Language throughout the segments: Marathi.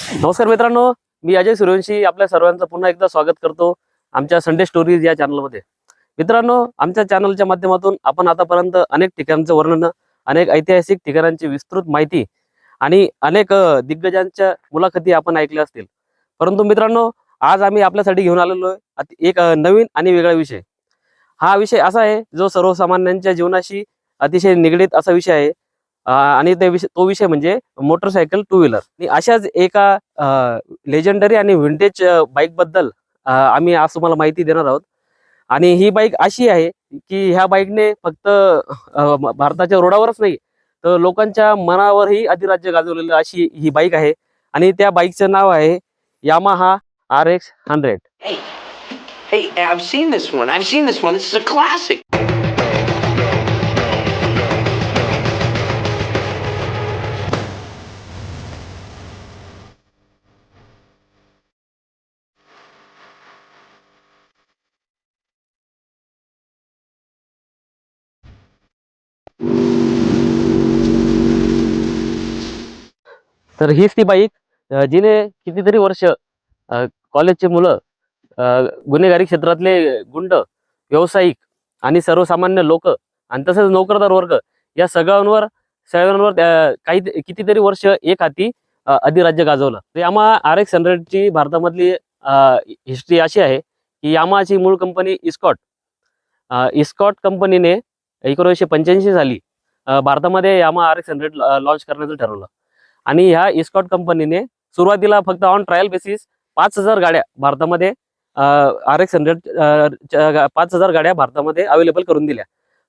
नमस्कार मित्रांनो मी अजय सूर्यवंशी. आपल्या सर्वांचं पुन्हा एकदा स्वागत करतो आमच्या संडे स्टोरीज या चॅनलमध्ये मित्रांनो आमच्या चॅनलच्या माध्यमातून आपण आतापर्यंत अनेक ठिकाणचं वर्णन अनेक ऐतिहासिक ठिकाणांची विस्तृत माहिती आणि अनेक दिग्गजांच्या मुलाखती आपण ऐकल्या असतील. परंतु मित्रांनो आज आम्ही आपल्यासाठी घेऊन आलेलो आहे एक नवीन आणि वेगळा विषय. हा विषय असा आहे जो सर्वसामान्यांच्या जीवनाशी अतिशय निगडीत असा विषय आहे आणि ते विषय तो विषय म्हणजे मोटरसायकल टू व्हीलर आणि अशाच एका लेजंडरी आणि व्हिंटेज बाईकबद्दल आम्ही आज तुम्हाला माहिती देणार आहोत आणि ही बाईक अशी आहे की ह्या बाईकने फक्त भारताच्या रोडावरच नाही तर लोकांच्या मनावरही अधिराज्य गाजवलेलं अशी ही बाईक आहे आणि त्या बाईकचं नाव आहे Yamaha R X hundred hey, I've seen this one. I've seen this one. This is a classic. तर हीच ती बाईक जिने कितीतरी वर्ष कॉलेजचे मुलं गुन्हेगारी क्षेत्रातले गुंड व्यावसायिक आणि सर्वसामान्य लोक आणि तसंच नोकरदार वर्ग या सगळ्यांवर सगळ्यांवर काही कितीतरी वर्ष एक हाती अधिराज्य गाजवलं. तर यामा आर एक्स हंड्रेडची भारतामधली हिस्ट्री अशी आहे की यामाची मूळ कंपनी इस्कॉट. इस्कॉट कंपनीने एकोणीसशे पंच्याऐंशी साली भारतामध्ये Yamaha R X hundred launch करण्याचं ठरवलं. आणि ह्या इस्कॉट कंपनीने सुरुवातीला फक्त ऑन ट्रायल बेसिस पाच हजार गाड्या भारतामध्ये आर एक्स हंड्रेड पाच हजार गाड्या भारतामध्ये अवेलेबल करून दिल्या.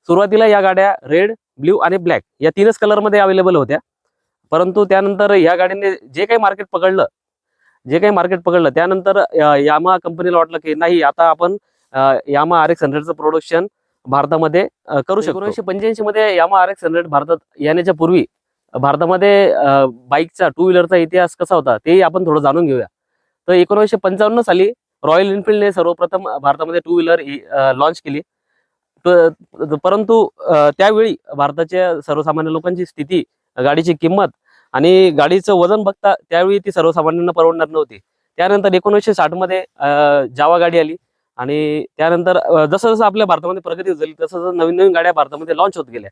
सुरुवातीला या गाड्या रेड ब्ल्यू आणि ब्लॅक या तीनच कलरमध्ये अवेलेबल होत्या. परंतु त्यानंतर या गाडीने जे काही मार्केट पकडलं जे काही मार्केट पकडलं त्यानंतर यामा कंपनीला वाटलं की नाही आता आपण यामा आर एक्स हंड्रेडचं प्रोडक्शन भारतामध्ये करू शकतो. एकोणीसशे पंच्याऐंशी मध्ये यामा आर एक्स हंड्रेड भारतात येण्याच्या पूर्वी भारतामध्ये बाईकचा टू व्हीलरचा इतिहास कसा होता तेही आपण थोडं जाणून घेऊया. तर एकोणीसशे पंचावन्न साली रॉयल एनफिल्डने सर्वप्रथम भारतामध्ये टू व्हीलर लॉन्च केली. परंतु त्यावेळी भारताच्या सर्वसामान्य लोकांची स्थिती गाडीची किंमत आणि गाडीचं वजन बघता त्यावेळी ती सर्वसामान्यांना परवडणार नव्हती. त्यानंतर एकोणीसशे साठमध्ये जावा गाडी आली आणि त्यानंतर जसं जसं आपल्या भारतामध्ये प्रगती होत झाली तसं तसं नवीन नवीन गाड्या भारतामध्ये लॉन्च होत गेल्या.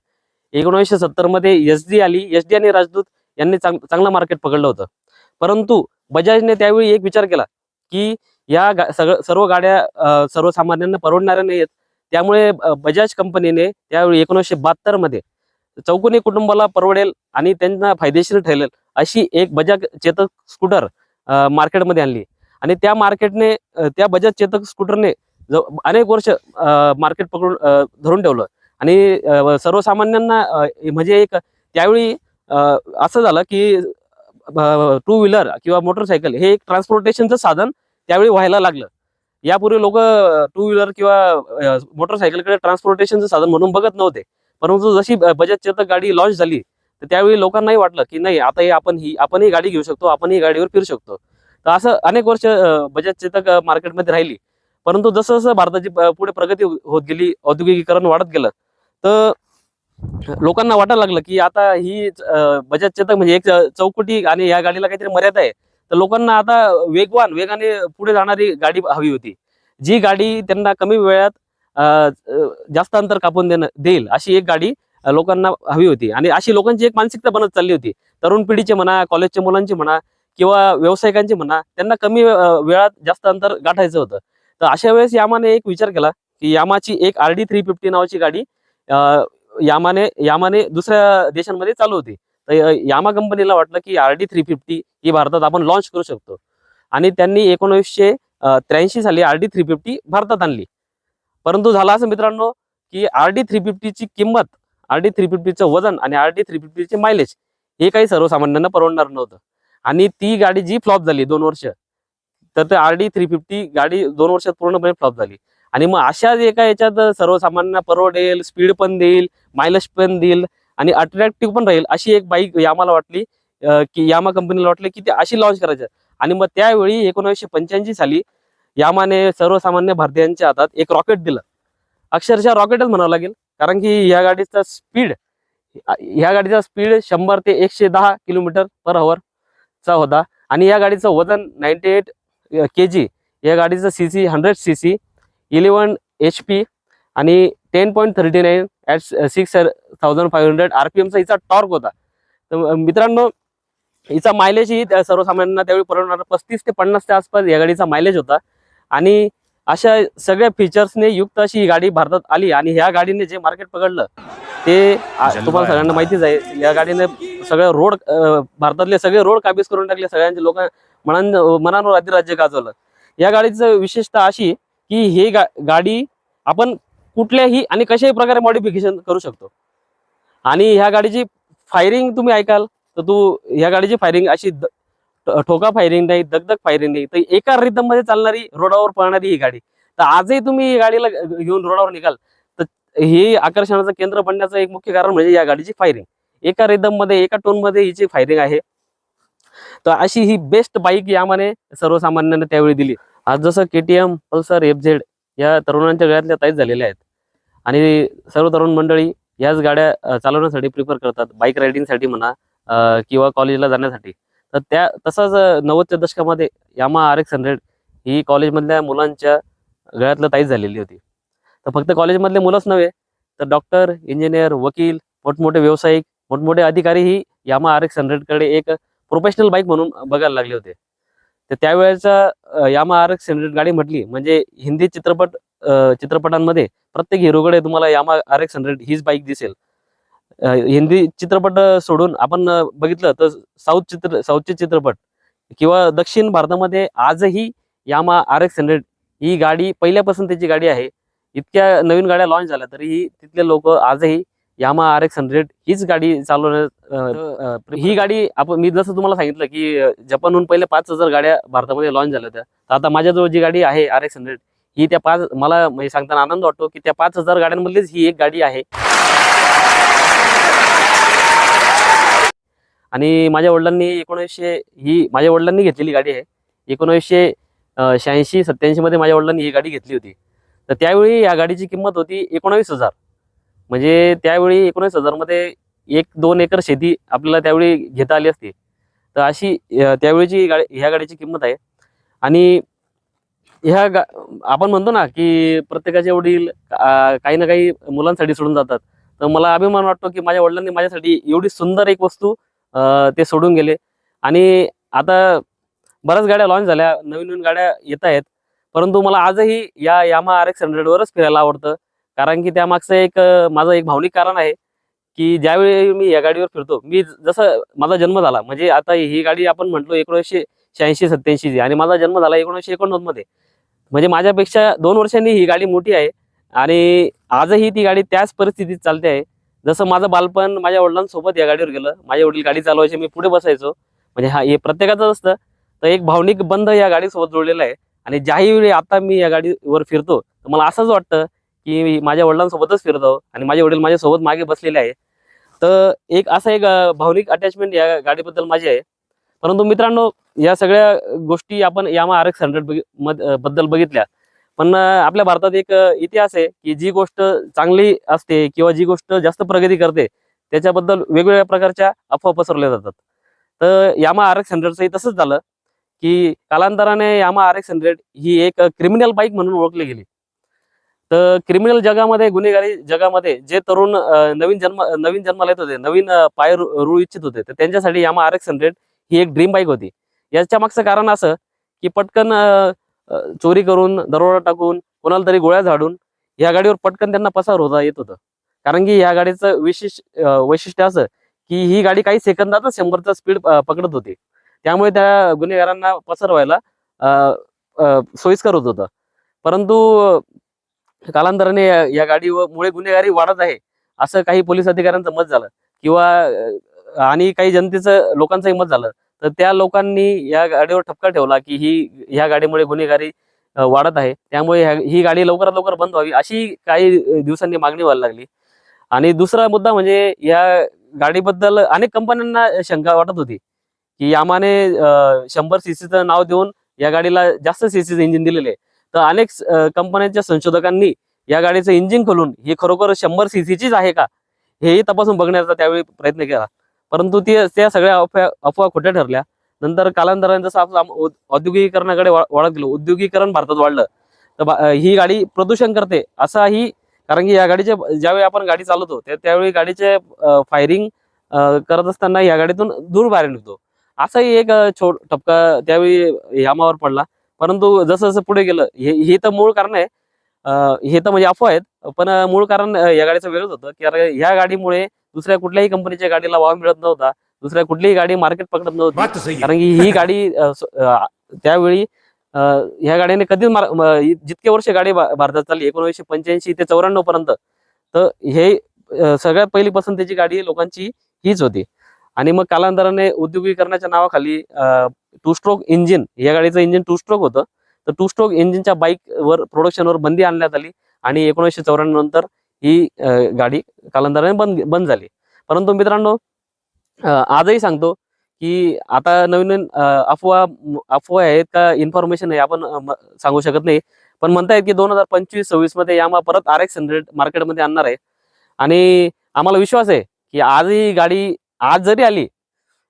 एकोणीसशे सत्तरमध्ये एस डी आली. एस डी आणि राजदूत यांनी चांग चांगलं मार्केट पकडलं होतं. परंतु बजाजने त्यावेळी एक विचार केला की या सगळं सर्व गाड्या सर्वसामान्यांना परवडणाऱ्या नाहीत त्यामुळे बजाज कंपनीने त्यावेळी एकोणीसशे बहात्तरमध्ये चौकोनी कुटुंबाला परवडेल आणि त्यांना फायदेशीर ठरेल अशी एक बजाज चेतक स्कूटर मार्केटमध्ये आणली. आणि त्या मार्केटने त्या बजाज चेतक स्कूटरने अनेक वर्ष मार्केट पकडून धरून ठेवलं. आणि सर्वसामान्यांना म्हणजे एक त्यावेळी असं झालं की टू व्हीलर किंवा मोटरसायकल हे एक ट्रान्सपोर्टेशनचं साधन त्यावेळी व्हायला लागलं. यापूर्वी लोक टू व्हीलर किंवा मोटरसायकलकडे ट्रान्सपोर्टेशनचं साधन म्हणून बघत नव्हते. परंतु जशी बजाज चेतक गाडी लॉन्च झाली तर त्यावेळी लोकांनाही वाटलं की नाही आता हे आपण ही आपण ही गाडी घेऊ शकतो आपण ही गाडीवर फिरू शकतो. तर असं अनेक वर्ष बजाज चेतक मार्केटमध्ये राहिली. परंतु जसं जसं भारताची पुढे प्रगती होत गेली औद्योगिकीकरण वाढत गेलं तर लोकांना वाटायला लागलं की आता ही बजाज चेतक म्हणजे एक चौकटी आणि या गाडीला काहीतरी मर्यादा आहे. तर लोकांना आता वेगवान वेगाने पुढे जाणारी गाडी हवी होती. जी गाडी त्यांना कमी वेळात जास्त अंतर कापून देणं देईल अशी एक गाडी लोकांना हवी होती. आणि अशी लोकांची एक मानसिकता बनत चालली होती. तरुण पिढीचे म्हणा कॉलेजच्या मुलांची म्हणा किंवा व्यावसायिकांची म्हणा त्यांना कमी वेळात जास्त अंतर गाठायचं होतं. तर अशा वेळेस यामाने एक विचार केला की यामाची एक आर डी थ्री फिफ्टी नावाची गाडी यामाने यामाने दुसऱ्या देशांमध्ये चालू होती. तर यामा कंपनीला वाटलं की आर डी थ्री फिफ्टी ही भारतात आपण लॉन्च करू शकतो. आणि त्यांनी एकोणीसशे त्र्याऐंशी साली आर डी थ्री फिफ्टी भारतात आणली. परंतु झालं असं मित्रांनो की आर डी थ्री फिफ्टीची किंमत आर डी थ्री फिफ्टीचं वजन आणि आर डी थ्री फिफ्टीचे मायलेज हे काही सर्वसामान्यांना परवडणार नव्हतं. आणि ती गाडी जी फ्लॉप झाली दोन वर्ष तर ते आर डी थ्री फिफ्टी गाडी दोन वर्षात पूर्णपणे फ्लॉप झाली. आणि मग अशा एका याच्यात सर्वसामान्यांना परवडेल स्पीड पण देईल मायलेज पण देईल आणि अट्रॅक्टिव्ह पण राहील अशी एक बाईक यामाला वाटली की यामा कंपनीला वाटली की ती अशी लॉन्च करायची आणि मग त्यावेळी एकोणीसशे पंच्याऐंशी साली यामाने सर्वसामान्य भारतीयांच्या हातात एक रॉकेट दिलं. अक्षरशः रॉकेटच म्हणावं लागेल कारण की या गाडीचा स्पीड ह्या गाडीचा स्पीड शंभर ते एकशे दहा किलोमीटर पर चा होता. आणि या गाडीचं वजन नाईन्टी एट के जी या गाडीचं C C hundred C C eleven H P आणि ten point thirty nine at six thousand five hundred R P एमचा हिचा टॉर्क होता. तर मित्रांनो हिचा मायलेजही त्या सर्वसामान्यांना त्यावेळी परवडणार पस्तीस ते पन्नासच्या आसपास या गाडीचा मायलेज होता. आणि अशा सगळ्या फीचर्सने युक्त अशी ही गाडी भारतात आली आणि ह्या गाडीने जे मार्केट पकडलं ते तुम्हाला सगळ्यांना माहितीच आहे या गाडीने सगळं रोड भारतातले सगळे रोड काबीज करून टाकले सगळ्यांचे लोक मनां मनावर अधिराज्य गाजवलं. या गाडीचं विशेषता अशी की ही गा गाडी आपण कुठल्याही आणि कशाही प्रकारे मॉडिफिकेशन करू शकतो. आणि ह्या गाडीची फायरिंग तुम्ही ऐकाल तर तू ह्या गाडीची फायरिंग अशी ठोका फायरिंग नाही दगदग फायरिंग नाही तर एका रिदममध्ये चालणारी रोडावर पळणारी ही गाडी. तर आजही तुम्ही ही गाडीला घेऊन रोडावर निघाल तर हे आकर्षणाचं केंद्र बनण्याचं एक मुख्य कारण म्हणजे या गाडीची फायरिंग एका रिदममध्ये एका टोनमध्ये हिची फायरिंग आहे. तर अशी ही बेस्ट बाईक यामाने सर्वसामान्यांना त्यावेळी दिली. आज जसं K T M Pulsar F Z या तरुणांच्या गळ्यातल्या ताईच झालेल्या आहेत. आणि सर्व तरुण मंडळी याच गाड्या चालवण्यासाठी प्रिफर करतात बाईक रायडिंगसाठी म्हणा किंवा कॉलेजला जाण्यासाठी. तर त्या तसंच नव्वदच्या दशकामध्ये यामा आर एक्स हंड्रेड ही कॉलेजमधल्या मुलांच्या गळ्यातलं ताईच झालेली होती. तर फक्त कॉलेजमधले मुलंच नव्हे तर डॉक्टर इंजिनियर वकील मोठमोठे व्यावसायिक मोठमोठे अधिकारीही यामा आर एक्स हंड्रेडकडे एक प्रोफेशनल बाईक म्हणून बघायला लागले होते. तर त्यावेळेचा यामा आर एक्स हंड्रेड गाडी म्हटली म्हणजे हिंदी चित्रपट चित्रपटांमध्ये प्रत्येक हिरोकडे तुम्हाला यामा आर एक्स हंड्रेड हीच बाईक दिसेल. हिंदी चित्रपट सोडून आपण बघितलं तर साऊथ चित्र साऊथचे चित्रपट किंवा दक्षिण भारतामध्ये आजही यामा आर एक्स हंड्रेड ही गाडी पहिल्यापासून त्याची गाडी आहे. इतक्या नवीन गाड्या लॉन्च झाल्या तरीही तिथले लोक आजही यामा आर एक्स हंड्रेड हीच गाडी चालवण्यात ही गाडी आपण मी जसं तुम्हाला सांगितलं की जपानहून पहिले पाच हजार गाड्या भारतामध्ये लॉन्च झाल्या होत्या. तर आता माझ्याजवळ जी गाडी आहे आर एक्स हंड्रेड ही त्या पाच मला म्हणजे सांगताना आनंद वाटतो की त्या पाच हजार गाड्यांमधलीच ही एक गाडी आहे. आणि माझ्या वडिलांनी एकोणीसशे ही माझ्या वडिलांनी घेतलेली गाडी आहे. एकोणीसशे शहाऐंशी सत्याऐंशी मध्ये माझ्या वडिलांनी ही गाडी घेतली होती. तर त्यावेळी या गाडीची किंमत होती एकोणावीस हजार. म्हणजे त्यावेळी एकोणीस हजारमध्ये एक दोन एकर शेती आपल्याला त्यावेळी घेता आली असती. तर अशी त्यावेळीची गाडी ह्या गाडीची किंमत आहे. आणि ह्या गा आपण म्हणतो ना की प्रत्येकाचे वडील काही ना काही मुलांसाठी सोडून जातात. तर मला अभिमान वाटतो की माझ्या वडिलांनी माझ्यासाठी एवढी सुंदर एक वस्तू ते सोडून गेले. आणि आता बऱ्याच गाड्या लॉन्च झाल्या नवीन नवीन गाड्या येत आहेत. परंतु मला आजही या यामा आर एक्स हंड्रेडवरच फिरायला आवडतं. कारण की त्यामागचं एक माझं एक भावनिक कारण आहे की ज्यावेळी मी या गाडीवर फिरतो मी जसं माझा जन्म झाला म्हणजे आता ही गाडी आपण म्हटलो एकोणीसशे शहाऐंशी सत्याऐंशी आणि माझा जन्म झाला एकोणीसशे एकोणनव्वदमध्ये म्हणजे माझ्यापेक्षा दोन वर्षांनी ही गाडी मोठी आहे आणि आजही ती गाडी त्याच परिस्थितीत चालते आहे. जसं माझं बालपण माझ्या वडिलांसोबत या गाडीवर गेलं माझे वडील गाडी चालवायचे मी पुढे बसायचो. म्हणजे हा हे प्रत्येकाचं असतं. तर एक भावनिक बंध या गाडीसोबत जोडलेला आहे. आणि ज्याही वेळी आता मी या गाडीवर फिरतो तर मला असंच वाटतं की माझ्या वडिलांसोबतच फिरतो आणि माझे वडील माझ्यासोबत मागे बसलेले आहे. तर एक असं एक भावनिक अटॅचमेंट या गाडीबद्दल माझी आहे. परंतु मित्रांनो या सगळ्या गोष्टी आपण यामा आर एक्स हंड्रेडबद्दल बघितल्या. पण आपल्या भारतात एक इतिहास आहे की जी गोष्ट चांगली असते किंवा जी गोष्ट जास्त प्रगती करते त्याच्याबद्दल वेगवेगळ्या प्रकारच्या अफवा पसरवल्या जातात. तर यामा आर एक्स हंड्रेडचंही तसंच झालं की कालांतराने यामा आर एक्स हंड्रेड ही एक क्रिमिनल बाईक म्हणून ओळखली गेली. तर क्रिमिनल जगामध्ये गुन्हेगारी जगामध्ये जे तरुण नवीन जन्म नवीन जन्माला येत होते नवीन पाय रु रुळू इच्छित होते तर त्यांच्यासाठी यामा आर एक्स हंड्रेड ही एक ड्रीम बाईक होती. याच्या मागचं कारण असं की पटकन चोरी करून दरोडा टाकून कोणाला तरी गोळ्या झाडून या गाडीवर पटकन त्यांना पसार होता येत होतं. कारण की या गाडीचं विशेष वैशिष्ट्य असं की ही गाडी काही सेकंदातच शंभरचा स्पीड पकडत होती. त्यामुळे त्या गुन्हेगारांना पसार व्हायला सोयीस्कर होत होतं. परंतु कालांतराने या या गाडीमुळे गुन्हेगारी वाढत आहे. असं काही पोलीस अधिकाऱ्यांचं मत झालं किंवा आणि काही जनतेचं लोकांचंही मत झालं. तर त्या लोकांनी या गाडीवर ठपका ठेवला की ही ह्या गाडीमुळे गुन्हेगारी वाढत आहे. त्यामुळे ही गाडी लवकरात लवकर बंद व्हावी अशी काही दिवसांनी मागणी व्हायला लागली. आणि दुसरा मुद्दा म्हणजे या गाडीबद्दल अनेक कंपन्यांना शंका वाटत होती की यामाने शंभर सीसीचं नाव देऊन या गाडीला जास्त सीसीचं इंजिन दिलेले आहे. तर अनेक कंपन्यांच्या संशोधकांनी या गाडीचं इंजिन खोलून ही खरोखर शंभर सीसीचीच आहे का? हेही तपासून बघण्याचा त्यावेळी प्रयत्न केला. परंतु ती त्या सगळ्या अफवा अफवा खोट्या ठरल्या. नंतर कालांतराने जसं औद्योगिकीकरणाकडे वाढत गेलो. उद्योगीकरण भारतात वाढलं. तर ही गाडी प्रदूषण करते असाही कारण की या गाडीचे ज्यावेळी आपण गाडी चालवतो त्यावेळी गाडीचे फायरिंग करत असताना या गाडीतून दूर बाहेर निघतो. असाही एक छोट टपका त्यावेळी यामावर पडला. परंतु जसं जसं पुढे गेलं हे हे तर मूळ कारण आहे. हे तर म्हणजे अफवा आहेत पण मूळ कारण या गाडीचं वेगळंच होतं की अरे ह्या गाडीमुळे दुसऱ्या कुठल्याही कंपनीच्या गाडीला वाव मिळत नव्हता दुसऱ्या कुठलीही गाडी मार्केट पकडत नव्हती. कारण की ही गाडी त्यावेळी ह्या गाडीने कधीच जितके वर्ष गाडी भारतात चालली एकोणीसशे पंच्याऐंशी ते चौऱ्याण्णव पर्यंत तर हे सगळ्यात पहिली पसंतीची गाडी लोकांची हीच होती. आणि मग कालांतराने उद्योगीकरणाच्या नावाखाली टू स्ट्रोक इंजिन या गाडीचं इंजिन टू स्ट्रोक होतं. तर टू स्ट्रोक इंजिनच्या बाईकवर प्रोडक्शनवर बंदी आणण्यात आली आणि एकोणीसशे चौऱ्याण्णव नंतर ही गाडी कालांतराने बंद बंद झाली. परंतु मित्रांनो आजही सांगतो की आता नवीन नवीन अफवा अफवा आहेत का इन्फॉर्मेशन आहे आपण सांगू शकत नाही. पण म्हणतायत की दोन हजार पंचवीस सव्वीसमध्ये यामा परत आर एक्स हंड्रेड मार्केटमध्ये आणणार आहे. आणि आम्हाला विश्वास आहे की आजही ही गाडी आज जरी आली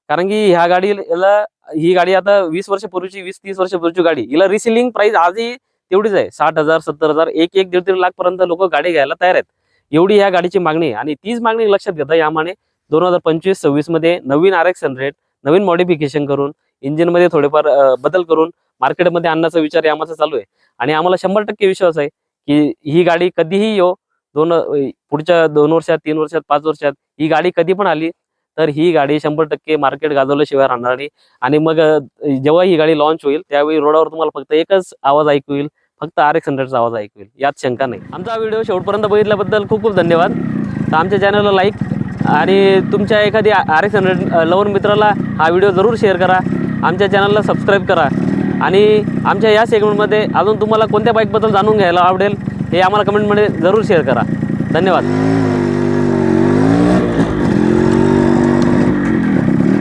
कारण की ह्या गाडीला ही गाडी आता वीस वर्षापूर्वीची वीस तीस वर्षापूर्वीची गाडी. हिला रिसेलिंग प्राइस आजही तेवढीच आहे. साठ हजार सत्तर हजार एक एक दीड दीड लाख पर्यंत लोक गाडी घ्यायला तयार आहेत. एवढी ह्या गाडीची मागणी आहे. आणि तीच मागणी लक्षात घेता यामाने दोन हजार पंचवीस सव्वीसमध्ये नवीन आर एक्स हंड्रेड नवीन मॉडिफिकेशन करून इंजिनमध्ये थोडेफार बदल करून मार्केटमध्ये आणण्याचा विचार यामाचा चालू आहे. आणि आम्हाला शंभर टक्के विश्वास आहे की ही गाडी कधीही येऊ दोन पुढच्या दोन वर्षात तीन वर्षात पाच वर्षात ही गाडी कधी पण आली तर ही गाडी शंभर टक्के मार्केट गाजवल्याशिवाय राहणार नाही. आणि मग जेव्हा ही गाडी लॉन्च होईल त्यावेळी रोडावर तुम्हाला फक्त एकच आवाज ऐकू येईल. फक्त आर एक्स हंड्रेडचा आवाज ऐकू येईल. यात शंका नाही. आमचा व्हिडिओ शेवटपर्यंत बघितल्याबद्दल खूप खूप धन्यवाद. तर आमच्या चॅनलला लाईक आणि तुमच्या एखादी आर एक्स हंड्रेड लवन मित्राला हा व्हिडिओ जरूर शेअर करा. आमच्या चॅनलला सबस्क्राईब करा. आणि आमच्या या सेगमेंटमध्ये अजून तुम्हाला कोणत्या बाईकबद्दल जाणून घ्यायला आवडेल हे आम्हाला कमेंटमध्ये जरूर शेअर करा. धन्यवाद.